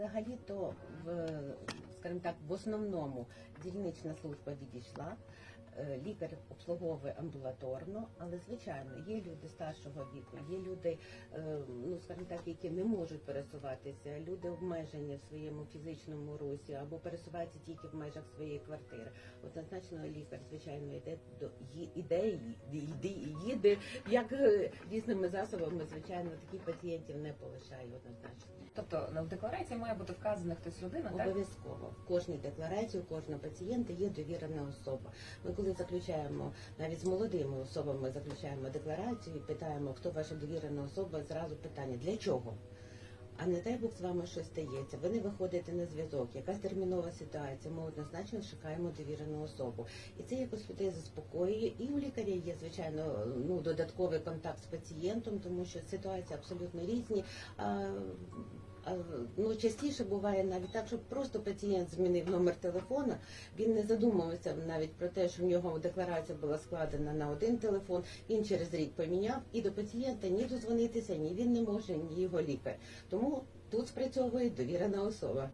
Взагалі-то, в, скажімо так, в основному дільнична служба відійшла. Е, Лікар обслуговує амбулаторно, але звичайно є люди старшого віку, є люди, е, ну скажімо так, які не можуть пересуватися, люди обмежені в своєму фізичному русі або пересуваються тільки в межах своєї квартири. Однозначно, лікар, звичайно, йде до іде, йде, їде як е, різними засобами. Звичайно, таких пацієнтів не полишає однозначно. Тобто в декларації має бути вказана хтось людина, так? Обов'язково в кожній декларації у кожного пацієнта є довірена особа. Ми коли заключаємо навіть з молодими особами, заключаємо декларацію, і питаємо, хто ваша довірена особа, зразу питання для чого. А не дай Бог з вами щось стається. Ви не виходите на зв'язок, якась термінова ситуація. Ми однозначно шукаємо довірену особу, і це якось людей заспокоює. І у лікаря є звичайно ну додатковий контакт з пацієнтом, тому що ситуації абсолютно різні. Ну частіше буває навіть так, що просто пацієнт змінив номер телефона. Він не задумувався навіть про те, що в нього декларація була складена на один телефон. Він через рік поміняв, і до пацієнта ні дозвонитися, ні він не може, ні його лікар. Тому тут спрацьовує довірена особа.